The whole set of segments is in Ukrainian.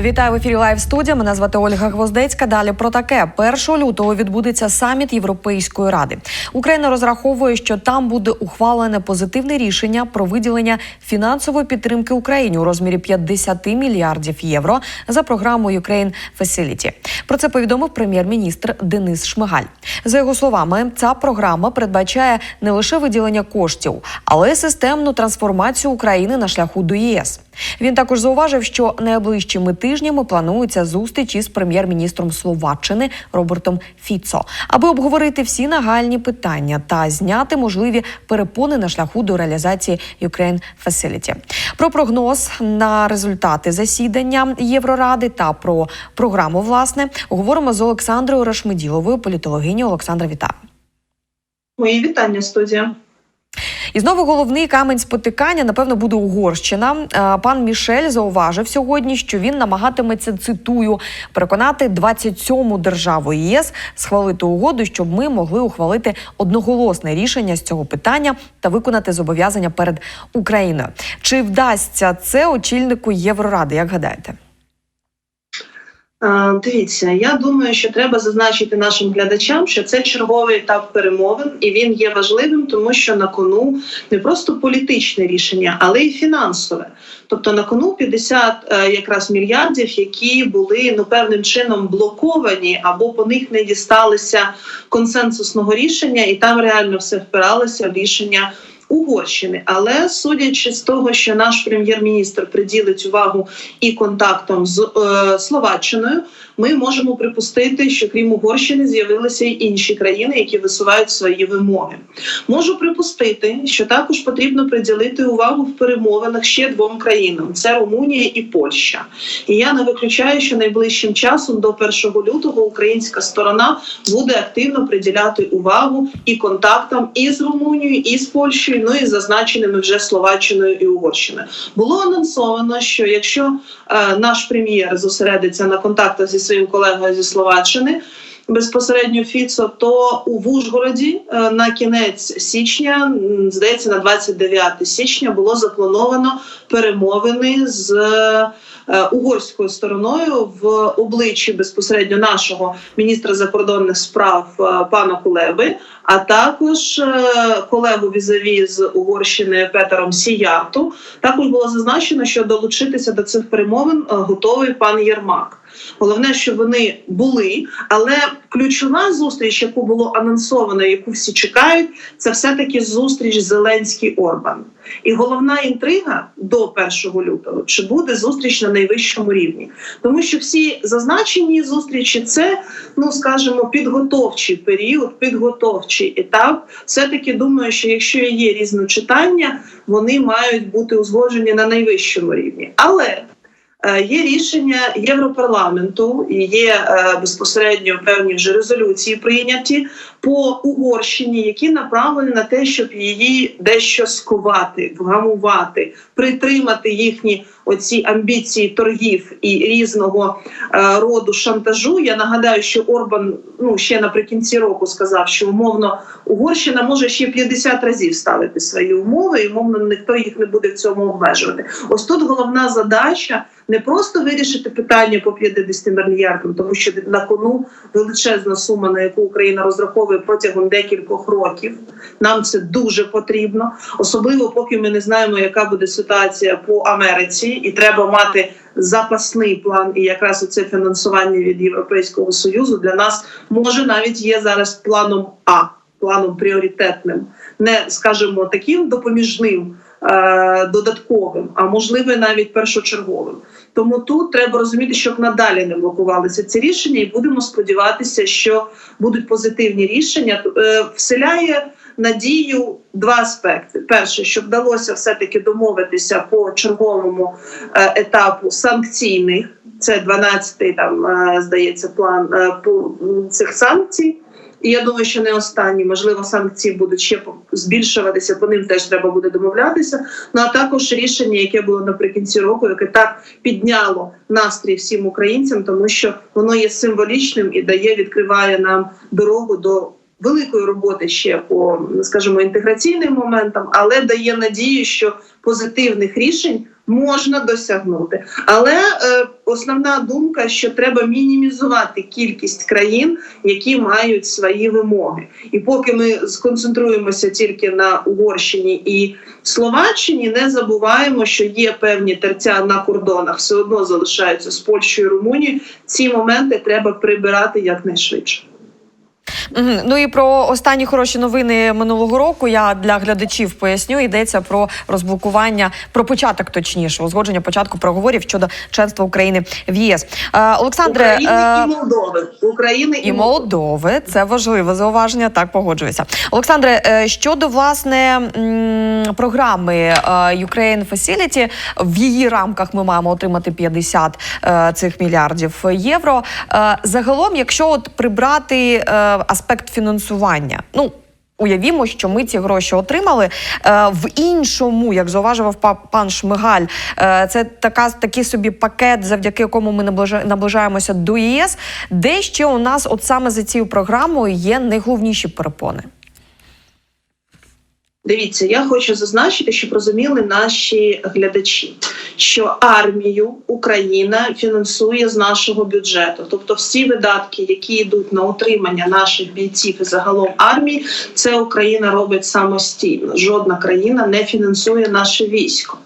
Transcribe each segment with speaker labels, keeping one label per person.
Speaker 1: Вітаю в ефірі Лайв студія. Мене звати Ольга Гвоздецька. Далі про таке 1 лютого відбудеться саміт Європейської ради. Україна розраховує, що там буде ухвалене позитивне рішення про виділення фінансової підтримки Україні у розмірі 50 мільярдів євро за програмою Ukraine Facility. Про це повідомив прем'єр-міністр Денис Шмигаль. За його словами, ця програма передбачає не лише виділення коштів, але й системну трансформацію України на шляху до ЄС. Він також зауважив, що найближчими тижнями планується зустріч із прем'єр-міністром Словаччини Робертом Фіцо, аби обговорити всі нагальні питання та зняти можливі перепони на шляху до реалізації Ukraine Facility. Про прогноз на результати засідання Євроради та про програму власне говоримо з Олександрою Рашмеділовою, політологиню Олександра Вітаю.
Speaker 2: Мої вітання, студія.
Speaker 1: І знову головний камень спотикання, напевно, буде Угорщина. Е, Пан Мішель зауважив сьогодні, що він намагатиметься цитую переконати 27-му державу ЄС схвалити угоду, щоб ми могли ухвалити одноголосне рішення з цього питання та виконати зобов'язання перед Україною. Чи вдасться це очільнику Євроради? Як гадаєте?
Speaker 2: А, Дивіться, я думаю, що треба зазначити нашим глядачам, що це черговий етап перемовин, і він є важливим, тому що на кону не просто політичне рішення, але й фінансове. Тобто на кону 50 е, якраз мільярдів, які були ну певним чином блоковані, або по них не дісталися консенсусного рішення, і там реально все впиралося в рішення. Угорщини, але судячи з того, що наш прем'єр-міністр приділить увагу і контактам з е, Словаччиною, ми можемо припустити, що крім Угорщини з'явилися й інші країни, які висувають свої вимоги. Можу припустити, що також потрібно приділити увагу в перемовинах ще двом країнам: це Румунія і Польща. І я не виключаю, що найближчим часом до 1 лютого українська сторона буде активно приділяти увагу і контактам і з Румунією, і з Польщею ну і зазначеними вже Словаччиною і Угорщиною. Було анонсовано, що якщо е, наш прем'єр зосередиться на контактах зі своїм колегою зі Словаччини. Безпосередньо Фіцо, то у Вужгороді е, на кінець січня, здається, на 29 січня було заплановано перемовини з е, угорською стороною в обличчі безпосередньо нашого міністра закордонних справ е, пана Кулеби, а також колегу візаві з Угорщини Петером Сіяту. Також було зазначено, що долучитися до цих перемовин готовий пан Єрмак. Головне, що вони були, але ключова зустріч, яку було анонсовано, яку всі чекають, це все таки зустріч Зеленський Орбан. І головна інтрига до 1 лютого чи буде зустріч на найвищому рівні, тому що всі зазначені зустрічі це, ну скажімо, підготовчий період, підготовчий етап. Все таки думаю, що якщо є різночитання, вони мають бути узгоджені на найвищому рівні, але Є рішення Європарламенту і є безпосередньо певні вже резолюції прийняті по Угорщині, які направлені на те, щоб її дещо скувати, вгамувати, притримати їхні оці амбіції торгів і різного е, роду шантажу. Я нагадаю, що Орбан ну ще наприкінці року сказав, що умовно Угорщина може ще 50 разів ставити свої умови, і умовно ніхто їх не буде в цьому обмежувати. Ось тут головна задача. Не просто вирішити питання по 50 мільярдам, тому що на кону величезна сума, на яку Україна розраховує протягом декількох років. Нам це дуже потрібно, особливо поки ми не знаємо, яка буде ситуація по Америці, і треба мати запасний план. І якраз оце фінансування від Європейського союзу для нас може навіть є зараз планом А, планом пріоритетним, не скажімо, таким допоміжним. Е, додатковим, а можливо навіть першочерговим. Тому тут треба розуміти, щоб надалі не блокувалися ці рішення, і будемо сподіватися, що будуть позитивні рішення. Е, вселяє надію два аспекти: перше, що вдалося все таки домовитися по черговому е, етапу санкційних. Це 12-й, там здається план по цих санкцій. І я думаю, що не останні, можливо, санкції будуть ще збільшуватися. По ним теж треба буде домовлятися. Ну а також рішення, яке було наприкінці року, яке так підняло настрій всім українцям, тому що воно є символічним і дає, відкриває нам дорогу до. Великої роботи ще по скажімо, інтеграційним моментам, але дає надію, що позитивних рішень можна досягнути. Але е, основна думка, що треба мінімізувати кількість країн, які мають свої вимоги. І поки ми сконцентруємося тільки на Угорщині і Словаччині, не забуваємо, що є певні терця на кордонах, все одно залишаються з Польщею і Румунією. Ці моменти треба прибирати якнайшвидше.
Speaker 1: Ну і про останні хороші новини минулого року я для глядачів поясню. Йдеться про розблокування, про початок, точніше, узгодження початку переговорів щодо членства України в ЄС. Е, Олександре
Speaker 2: України
Speaker 1: е,
Speaker 2: і Молдови. України
Speaker 1: і Молдови, це важливе зауваження. Так погоджуюся. Олександре, е, щодо власне м, програми е, Ukraine Facility, в її рамках ми маємо отримати 50 е, цих мільярдів євро. Е, Загалом, якщо от прибрати е, аспект фінансування, ну. Уявімо, що ми ці гроші отримали е, в іншому, як зауважував па- пан Шмигаль. Е, це така такий собі пакет, завдяки якому ми наближаємося до ЄС, де ще у нас, от саме за цією програмою, є найголовніші перепони.
Speaker 2: Дивіться, я хочу зазначити, щоб розуміли наші глядачі, що армію Україна фінансує з нашого бюджету. Тобто, всі видатки, які йдуть на утримання наших бійців і загалом армії, це Україна робить самостійно. Жодна країна не фінансує наше військо.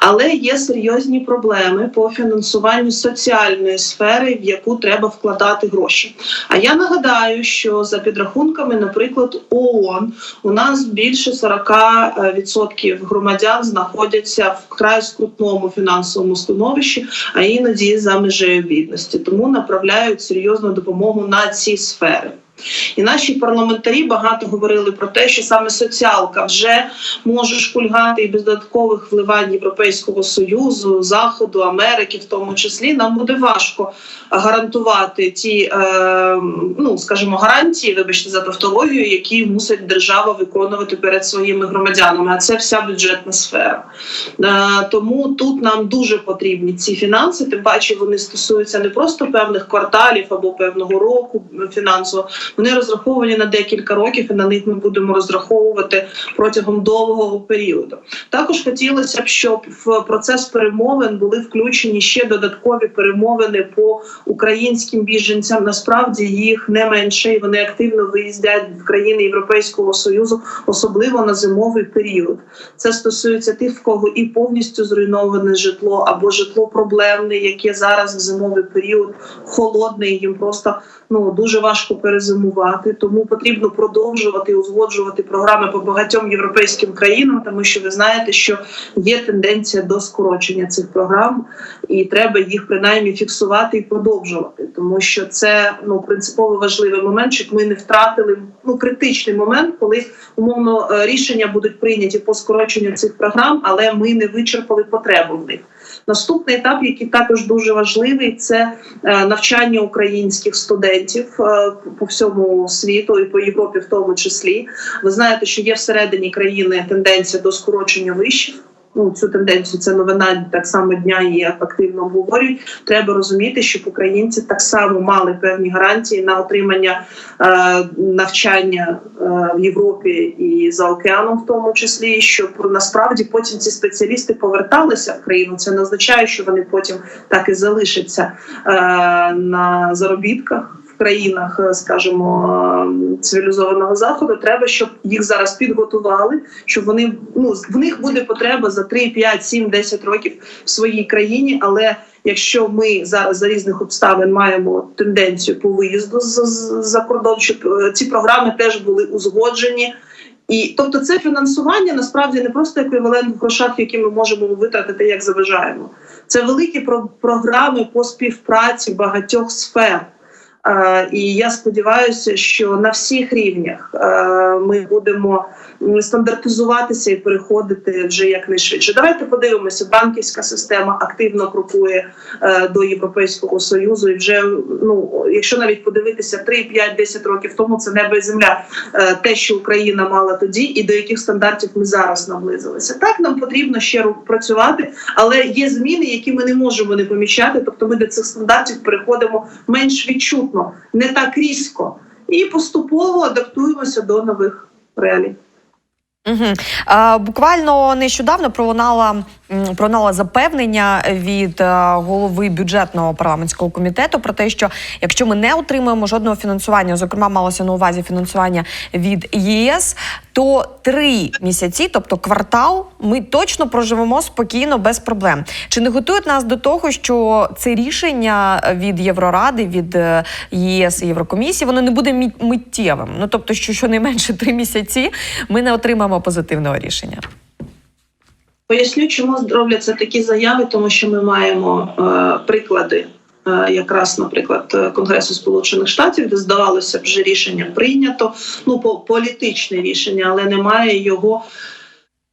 Speaker 2: Але є серйозні проблеми по фінансуванню соціальної сфери, в яку треба вкладати гроші. А я нагадаю, що за підрахунками, наприклад, ООН у нас більше 40% громадян знаходяться в вкрай скрутному фінансовому становищі, а іноді за межею бідності. Тому направляють серйозну допомогу на ці сфери. І наші парламентарі багато говорили про те, що саме соціалка вже може шкульгати і без додаткових вливань Європейського союзу, заходу, Америки, в тому числі нам буде важко гарантувати ті, е, ну скажімо, гарантії, вибачте за тавтологію, які мусить держава виконувати перед своїми громадянами. А це вся бюджетна сфера. Е, тому тут нам дуже потрібні ці фінанси. Тим паче вони стосуються не просто певних кварталів або певного року фінансово. Вони розраховані на декілька років, і на них ми будемо розраховувати протягом довгого періоду. Також хотілося б, щоб в процес перемовин були включені ще додаткові перемовини по українським біженцям. Насправді їх не менше, і вони активно виїздять в країни Європейського союзу, особливо на зимовий період. Це стосується тих, в кого і повністю зруйноване житло, або житло проблемне, яке зараз в зимовий період холодне, їм просто ну дуже важко перезимувати. Тому потрібно продовжувати узгоджувати програми по багатьом європейським країнам, тому що ви знаєте, що є тенденція до скорочення цих програм, і треба їх принаймні фіксувати і продовжувати, тому що це ну принципово важливий момент, щоб ми не втратили ну критичний момент, коли умовно е, рішення будуть прийняті по скороченню цих програм, але ми не вичерпали потребу в них. Наступний етап, який також дуже важливий, це е, навчання українських студентів е, по всьому світу і по Європі, в тому числі. Ви знаєте, що є всередині країни тенденція до скорочення вишів. Ну, цю тенденцію це новина так само дня її активно обговорюють. Треба розуміти, щоб українці так само мали певні гарантії на отримання е, навчання е, в Європі і за океаном, в тому числі, щоб насправді потім ці спеціалісти поверталися в країну. Це не означає, що вони потім так і залишаться е, на заробітках. Країнах, е, скажімо, е, цивілізованого заходу треба, щоб їх зараз підготували, щоб вони ну в них буде потреба за 3, 5, 7, 10 років в своїй країні. Але якщо ми зараз за різних обставин маємо тенденцію по виїзду за кордон, щоб е, ці програми теж були узгоджені. І тобто, це фінансування насправді не просто еквівалент в грошах, які ми можемо витратити, як заважаємо. Це великі про- програми по співпраці багатьох сфер. І я сподіваюся, що на всіх рівнях ми будемо стандартизуватися і переходити вже якнайшвидше. Давайте подивимося. Банківська система активно крокує е, до Європейського союзу, і вже ну, якщо навіть подивитися 3, 5, 10 років тому, це небо і земля. Е, Те, що Україна мала тоді, і до яких стандартів ми зараз наблизилися. Так нам потрібно ще працювати, але є зміни, які ми не можемо не помічати. Тобто, ми до цих стандартів переходимо менш відчутно, не так різко, і поступово адаптуємося до нових реалій.
Speaker 1: Угу. А, буквально нещодавно пролунала м, пролунало запевнення від е, голови бюджетного парламентського комітету про те, що якщо ми не отримаємо жодного фінансування, зокрема малося на увазі фінансування від ЄС, то три місяці, тобто квартал, ми точно проживемо спокійно без проблем. Чи не готують нас до того, що це рішення від Євроради, від е, ЄС і Єврокомісії, воно не буде миттєвим? Ну тобто, що щонайменше три місяці ми не отримаємо позитивного рішення.
Speaker 2: Поясню, чому робляться такі заяви, тому що ми маємо е, приклади. е, Якраз, наприклад, е, Конгресу Сполучених Штатів, де здавалося б, вже рішення прийнято, ну по політичне рішення, але немає його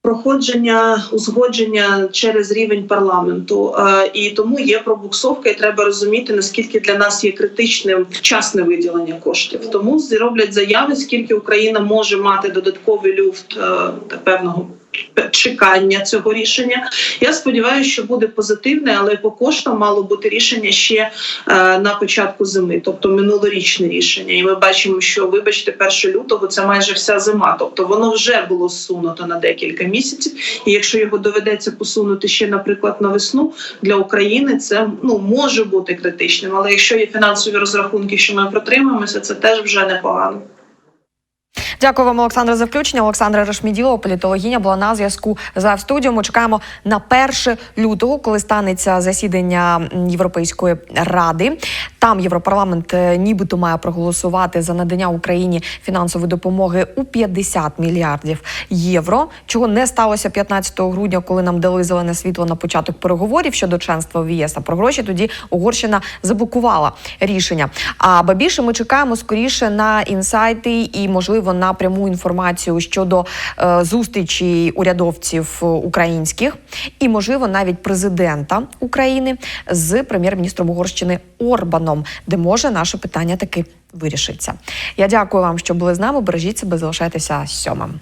Speaker 2: проходження, узгодження через рівень парламенту. Е, І тому є пробуксовка, і треба розуміти, наскільки для нас є критичним вчасне виділення коштів. Тому зроблять заяви, скільки Україна може мати додатковий люфт е, певного чекання цього рішення. Я сподіваюся, що буде позитивне, але по коштам мало бути рішення ще е, на початку зими, тобто минулорічне рішення. І ми бачимо, що вибачте, 1 лютого це майже вся зима. Тобто воно вже було зсунуто на декілька місяців. І якщо його доведеться посунути ще, наприклад, на весну для України, це ну може бути критичним. Але якщо є фінансові розрахунки, що ми протримаємося, це теж вже непогано.
Speaker 1: Дякую вам, Олександре, за включення. Олександра Решміділова, політологиня, була на зв'язку за студією. Ми чекаємо на 1 лютого, коли станеться засідання Європейської ради. Там Європарламент е, нібито має проголосувати за надання Україні фінансової допомоги у 50 мільярдів євро. Чого не сталося 15 грудня, коли нам дали зелене світло на початок переговорів щодо членства в ЄС. А про гроші тоді Угорщина заблокувала рішення. А ба більше ми чекаємо скоріше на інсайти і, можливо, на пряму інформацію щодо е, зустрічі урядовців е, українських і, можливо, навіть президента України з прем'єр-міністром Угорщини Орбаном, де може наше питання таки вирішиться. Я дякую вам, що були з нами. Бережіть себе, залишайтеся сьомим.